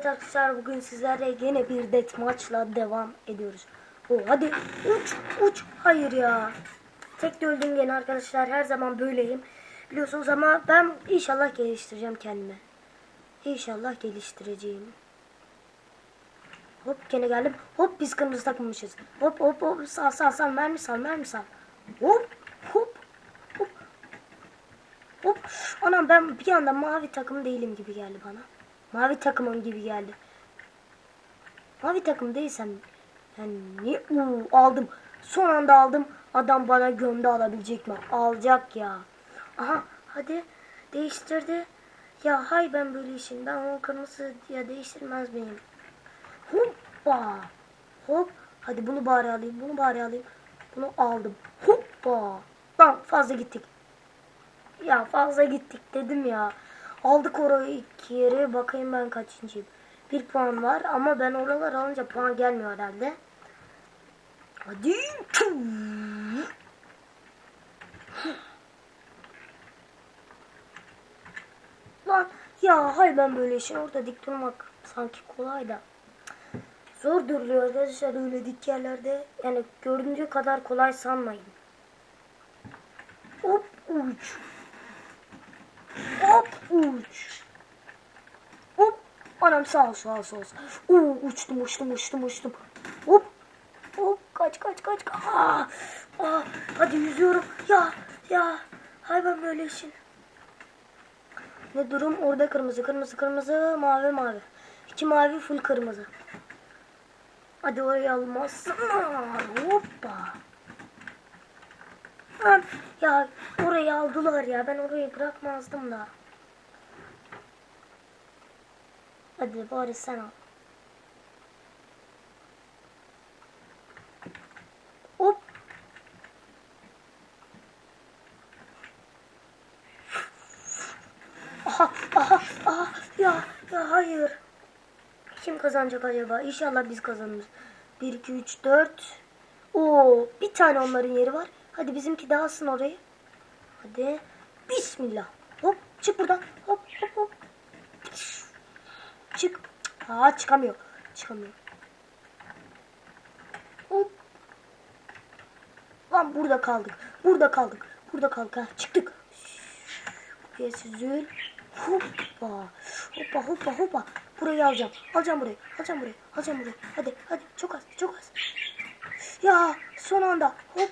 Evet arkadaşlar bugün sizlerle yine bir det maçla devam ediyoruz. Oh, hadi uç uç. Hayır ya. Tek de öldüm gene arkadaşlar. Her zaman böyleyim. Biliyorsunuz ama ben inşallah geliştireceğim kendimi. İnşallah geliştireceğim. Hop gene geldim. Hop biz kırmızı takılmışız. Hop hop hop sal sal sal mermi sal mermi sal. Hop hop hop. Hop. Anam ben bir anda mavi takım değilim gibi geldi bana. Mavi takımım gibi geldi. Mavi takım değilsem yani niye Uu, aldım. Son anda aldım. Adam bana gömde alabilecek mi? Alacak ya. Aha hadi değiştirdi. Ya hay ben böyle işin. Ben o kırmızı ya değiştirmez miyim? Hoppa. Hop. Hadi bunu bari alayım. Bunu bari alayım. Bunu aldım. Hoppa. Lan fazla gittik. Ya fazla gittik dedim ya. Aldık orayı iki yere. Bakayım ben kaçıncıyım. Bir puan var ama ben oralar alınca puan gelmiyor herhalde. Hadi. Lan ya hay ben böyle işin orada dik durmak sanki kolay da. Zor duruyor arkadaşlar öyle dik yerlerde. Yani göründüğü kadar kolay sanmayın. Hop uç. Hop uç. Hop. Anam sağ ol sağ ol sağ ol. Oo, uçtum uçtum uçtum uçtum. Hop. Hop kaç kaç kaç. kaç. Aa, aa, hadi yüzüyorum. Ya ya. Hay böyle işin. Ne durum? Orada kırmızı kırmızı kırmızı mavi mavi. İki mavi full kırmızı. Hadi orayı almazsın. Hoppa. Lan ya orayı aldılar ya. Ben orayı bırakmazdım da. Hadi bari sen al. Hop. Aha, aha, aha. Ya, ya hayır. Kim kazanacak acaba? İnşallah biz kazanırız. 1, 2, 3, 4. Oo, bir tane onların yeri var. Hadi bizimki dağılsın orayı. Hadi. Bismillah. Hop çık buradan. Hop hop hop. Çık. Aa çıkamıyor. Çıkamıyor. Hop. Lan burada kaldık. Burada kaldık. Burada kaldık. Ha, çıktık. Buraya süzül. Hoppa. Hoppa hoppa hoppa. Burayı alacağım. Alacağım burayı. Alacağım burayı. Alacağım burayı. Hadi hadi. Çok az. Çok az. Ya son anda. Hop.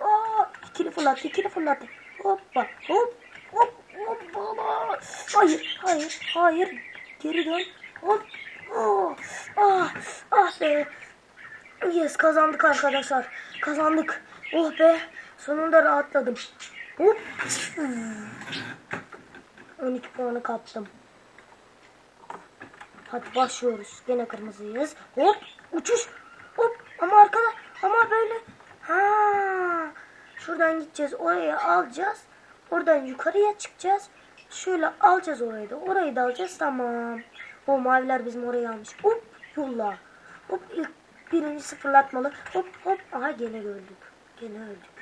Aa, ikili fırlattı. ikili fırlattı. Hoppa. Hop. Hop. Hop. Baba. Hayır. Hayır. Hayır. Geri dön. Hop. Oh. Ah. Ah be. Yes kazandık arkadaşlar. Kazandık. Oh be. Sonunda rahatladım. Hop. 12 puanı kaptım. Hadi başlıyoruz. Gene kırmızıyız. Hop. Uçuş. Hop. Ama arkada. Ama böyle. Ha. Şuradan gideceğiz. Oraya alacağız. Oradan yukarıya çıkacağız. Şöyle alacağız orayı da. Orayı da alacağız. Tamam. O maviler bizim orayı almış. Hop. Yolla. Hop. ilk birincisi fırlatmalı. Hop hop. Aha gene öldük. Gene öldük.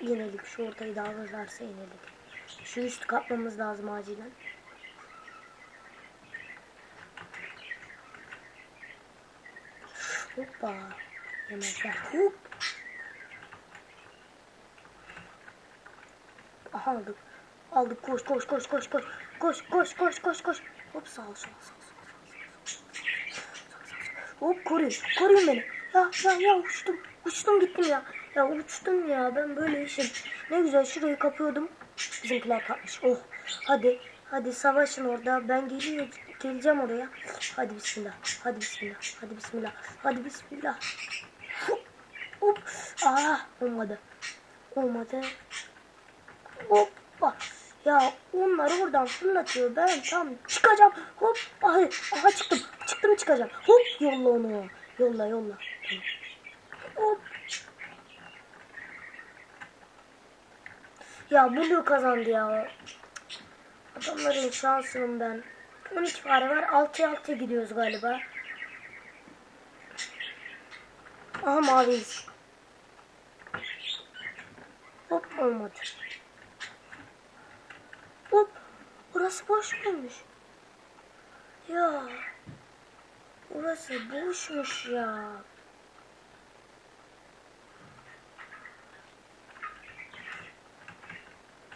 Yenelik. Şu ortayı da alırlarsa yenelik. Şu üstü kapmamız lazım acilen. Hoppa. Hop. Aha aldık. Aldık koş koş koş koş koş. Koş koş koş koş koş. Hop sağ ol sağ ol sağ ol. Hop koruyun. Koruyun beni. Ya ya ya uçtum. Uçtum gittim ya. Ya uçtum ya ben böyle işim. Ne güzel şurayı kapıyordum. Bizimkiler kapmış. Oh. Hadi. Hadi savaşın orada. Ben geliyor, geleceğim oraya. Hadi bismillah. Hadi bismillah. Hadi bismillah. Hadi bismillah. Hop. Aa olmadı. Olmadı. Hoppa. Ya onlar oradan fırlatıyor. Ben tam çıkacağım. Hop. Ay, aha çıktım. Çıktım çıkacağım. Hop yolla onu. Yolla yolla. Hop. Ya Blue kazandı ya. Adamların şansının ben. 12 fare var. 6'ya 6'ya gidiyoruz galiba. Aha maviyiz. Hop olmadı. Hop. Burası boş muymuş? Ya. Burası boşmuş ya.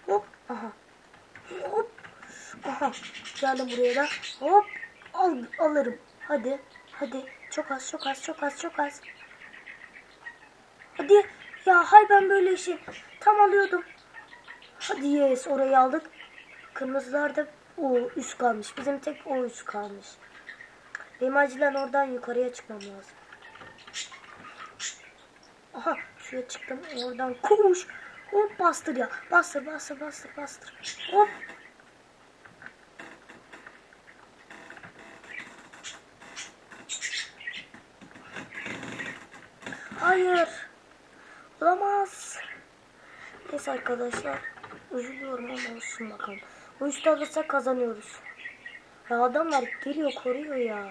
Hop. Aha. Hop. Aha. Geldim buraya da. Hop. Al, alırım. Hadi. Hadi. Çok az, çok az, çok az, çok az. Hadi. Ya hay ben böyle işi tam alıyordum. Hadi yes orayı aldık. Kırmızılarda o üst kalmış. Bizim tek o üst kalmış. Benim acilen oradan yukarıya çıkmam lazım. Aha şuraya çıktım. Oradan koş. Hop bastır ya. Bastır bastır bastır bastır. Hop. Hayır. Olamaz. Neyse arkadaşlar. Üzülüyorum ama olsun bakalım. Bu üstü alırsak kazanıyoruz. Ya adamlar geliyor koruyor ya.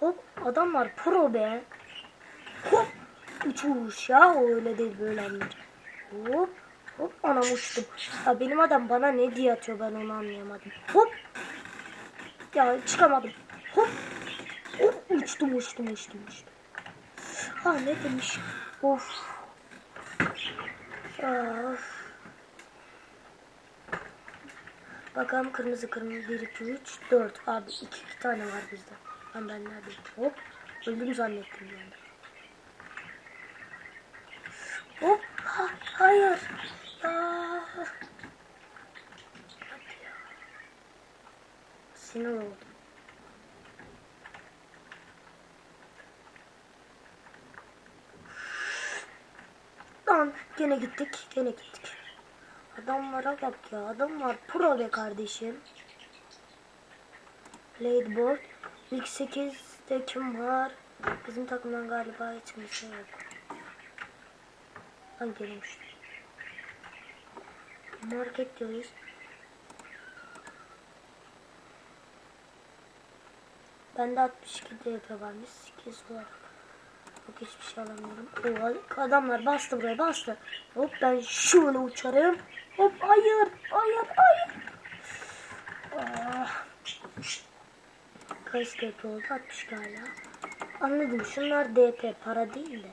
Hop adamlar pro be. Hop uçuş ya o öyle değil böyle anlayacak. Hop hop anam uçtum. Ya benim adam bana ne diye atıyor ben onu anlayamadım. Hop ya çıkamadım. Hop hop uçtum uçtum uçtum uçtum. Ha ne demiş? Of. Of. Bakalım kırmızı kırmızı 1 2 3 4 abi 2 2 tane var bizde. Ben ben neredeyim? Hop öldüm zannettim anda. Hop ha, hayır. Ya. Sinir oldum. Lan gene gittik gene gittik. Adamlara bak ya adamlar pro be kardeşim. Leaderboard. İlk 8'de kim var? Bizim takımdan galiba hiç kimse yok. Ben gelmiştim. Market diyoruz. Bende 62 DP varmış. 8 olarak. Yok hiçbir şey alamıyorum. Oo, adamlar bastı buraya bastı. Hop ben şöyle uçarım. Hop hayır hayır hayır. Ah. Kaç DP oldu? 60 galiba. Anladım şunlar DP para değil de.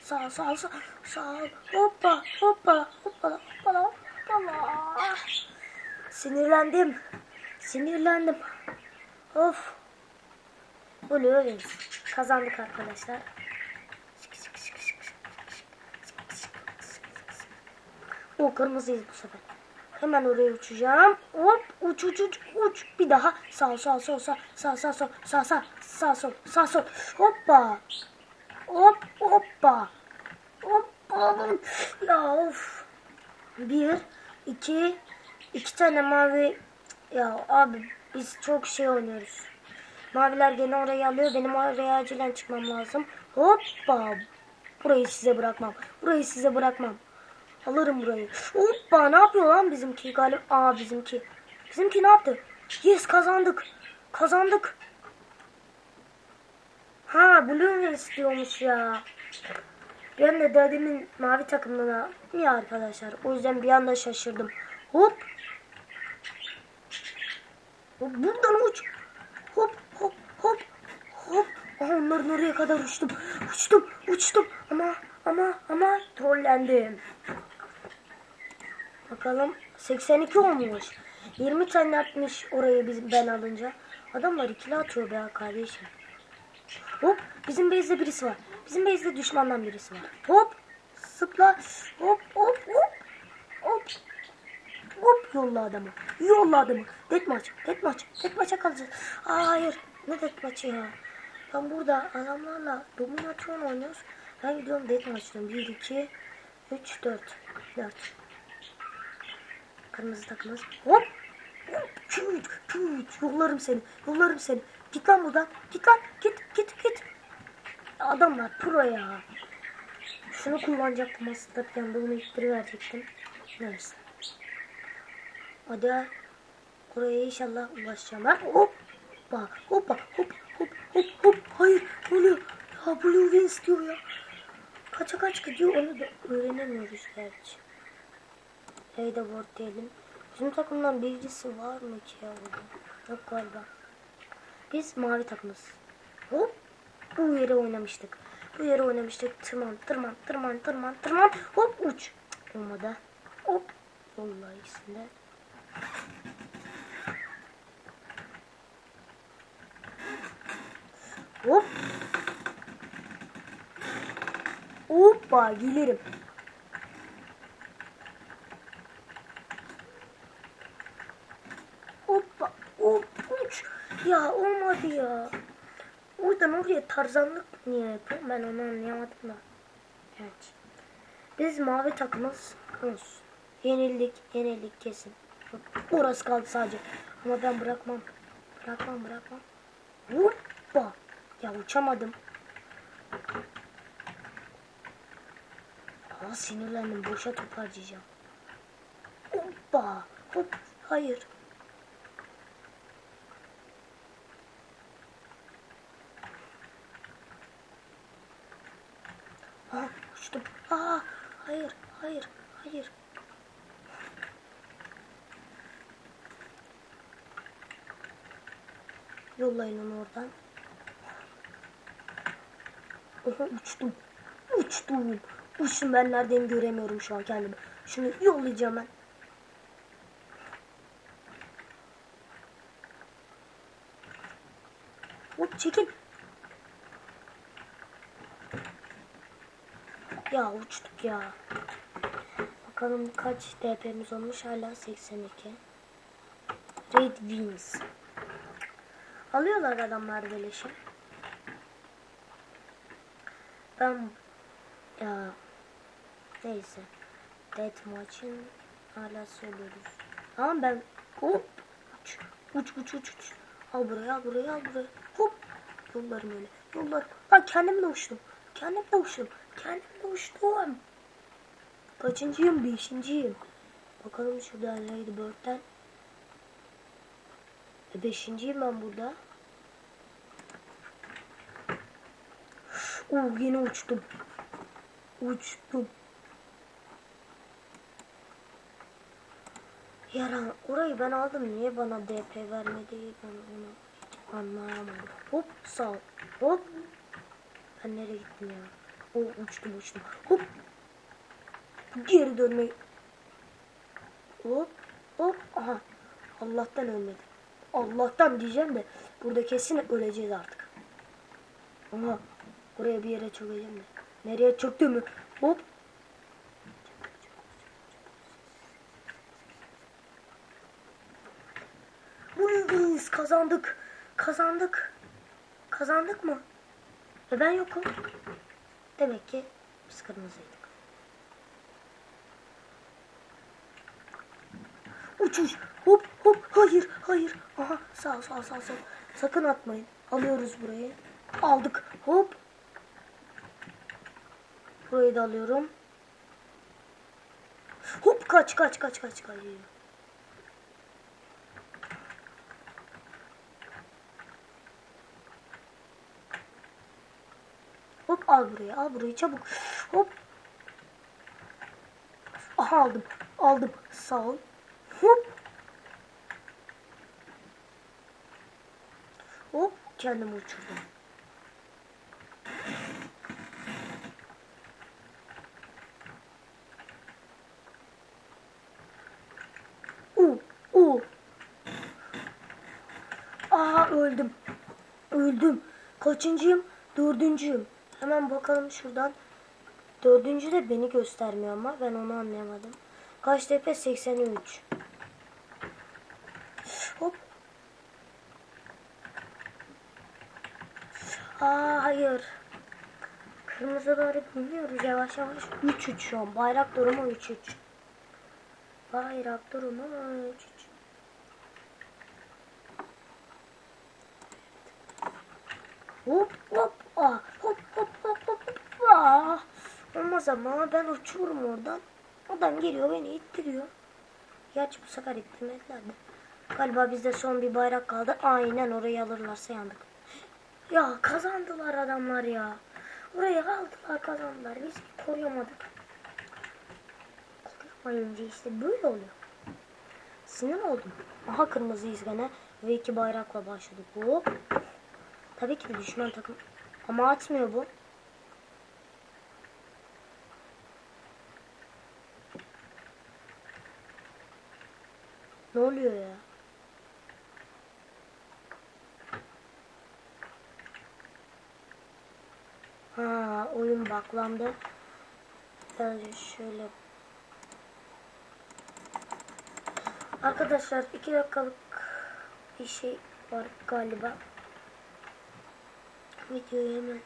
Sağ sağ sağ sağ. Hoppa, hoppa, hoppa, hoppa, hoppa. Sinirlendim. Sinirlendim. Of. Blue wins. Kazandık arkadaşlar. O kırmızıyız bu sefer. Hemen oraya uçacağım. Hop uç uç uç uç. Bir daha sağ sağ sol sağ sağ sağ sol sağ sağ sağ sol sağ sol. Hoppa. Hop hoppa. Hoppa. Ya of. Bir, iki, iki tane mavi. Ya abi biz çok şey oynuyoruz. Maviler gene orayı alıyor. Benim oraya acilen çıkmam lazım. Hoppa. Burayı size bırakmam. Burayı size bırakmam. Alırım burayı. Hoppa ne yapıyor lan bizimki galip? Aa bizimki. Bizimki ne yaptı? Yes kazandık. Kazandık. Ha Blue istiyormuş ya. Ben de dedemin mavi takımına ya arkadaşlar. O yüzden bir anda şaşırdım. Hop. Buradan uç. Hop hop hop hop. Aha, onların oraya kadar uçtum. Uçtum uçtum ama ama ama trollendim. Bakalım 82 olmuş. 20 tane atmış orayı biz, ben alınca. Adamlar ikili atıyor be kardeşim. Hop bizim base'de birisi var. Bizim base'de düşmandan birisi var. Hop hop hop hop hop yolla adamı. Yolla adamı. Deathmatch. Deathmatch. Deathmatch'a kalacağız. Aa, hayır. Ne deathmatch'ı ya? Ben burada adamlarla dominasyon oynuyoruz. Ben gidiyorum deathmatch'tan. 1, 2, 3, 4. 4. Kırmızı takımız. Hop. Hop. Küt. Küt. Yollarım seni. Yollarım seni. Git lan buradan. Git lan. Git. Git. Git. Adamlar pro ya. Şunu kullanacaktım aslında anda bunu verecektim. Neyse. Hadi. Oraya inşallah ulaşacağım. Ben hoppa hoppa hop hop hop hop. Hayır ne oluyor? Ya Blue Wings diyor ya. Kaça kaç gidiyor onu da öğrenemiyoruz gerçi. Leaderboard diyelim. Bizim takımdan birisi var mı ki ya burada? Yok galiba. Biz mavi takımız. Hop. Bu yere oynamıştık. Bu yere oynamıştık. Tırman, tırman, tırman, tırman, tırman. Hop uç. Olmadı. Hop. Vallahi ikisinde. Hop. Hoppa gelirim. Hoppa. Hop uç. Ya olmadı ya. Oradan oraya tarzanlık niye yapıyorum ben onu anlayamadım da. Evet. Biz mavi takımız. Yenildik, yenildik kesin. Orası kaldı sadece. Ama ben bırakmam. Bırakmam, bırakmam. Hoppa. Ya uçamadım. Aa sinirlendim. Boşa top harcayacağım. Hoppa. Hop. Hayır. Aa uçtum. Aa hayır. Hayır. Hayır. Yollayın onu oradan. Oha uçtum. Uçtum. Uçtum ben neredeyim göremiyorum şu an kendimi. Şunu yollayacağım ben. Hop çekil. Ya uçtuk ya. Bakalım kaç DP'miz olmuş hala 82. Red Wings. Alıyorlar adamlar beleşi. Ben ya neyse. Death maçın hala söylüyoruz. Ama ben hop uç uç uç uç uç. Al buraya al buraya al buraya. Hop yollarım öyle. Yollarım. Lan kendim de uçtum. Kendim de uçtum. Kendim de uçtum. Kaçıncıyım? Beşinciyim. Bakalım şuradan Ladybird'den. E, beşinciyim ben burada. Oo yine uçtum. Uçtum. Yaran orayı ben aldım. Niye bana DP vermedi? Ben onu anlayamadım. Hop sağ. Hop. Ben nereye gittim ya? O uçtum uçtum. Hop. Geri dönmeyi. Hop. Hop. Aha. Allah'tan ölmedim. Allah'tan diyeceğim de burada kesin öleceğiz artık. Ama oraya bir yere çökeceğim de. Nereye çöktüm? Hop. Biz kazandık. Kazandık. Kazandık mı? Ve ben yokum. Demek ki biz kırmızıydık. Uçuş. Hop hop. Hayır hayır. Aha sağ sağ sağ sağ. Sakın atmayın. Alıyoruz burayı. Aldık. Hop. Burayı da alıyorum. Hop kaç kaç kaç kaç kaç. Hop al burayı al burayı çabuk. Hop. Aha aldım. Aldım. Sağ ol. Hop. Hop kendimi uçurdum. U, u. Aa öldüm. Öldüm. Kaçıncıyım? Dördüncüyüm. Hemen bakalım şuradan. Dördüncü de beni göstermiyor ama ben onu anlayamadım. Kaç tepe? 83. Hop. Aa hayır. Kırmızı doğru biniyoruz yavaş yavaş. 3-3 şu an. Bayrak durumu 3-3. Bayrak durumu 3-3. Hop hop ah hop hop hop hop hop ah. Olmaz ama ben uçuyorum oradan. Adam geliyor beni ittiriyor. Gerçi bu sefer ittirmediler de. Galiba bizde son bir bayrak kaldı. Aynen orayı alırlarsa yandık. Ya kazandılar adamlar ya. Orayı aldılar kazandılar. Biz koruyamadık. yapmayınca işte böyle oluyor. Sinir oldum. Aha kırmızıyız gene. Ve iki bayrakla başladık. Hop. Tabii ki de düşman takım. Ama atmıyor bu. Ne oluyor ya? Baklandı. Sadece şöyle. Arkadaşlar iki dakikalık bir şey var galiba. Videoyu hemen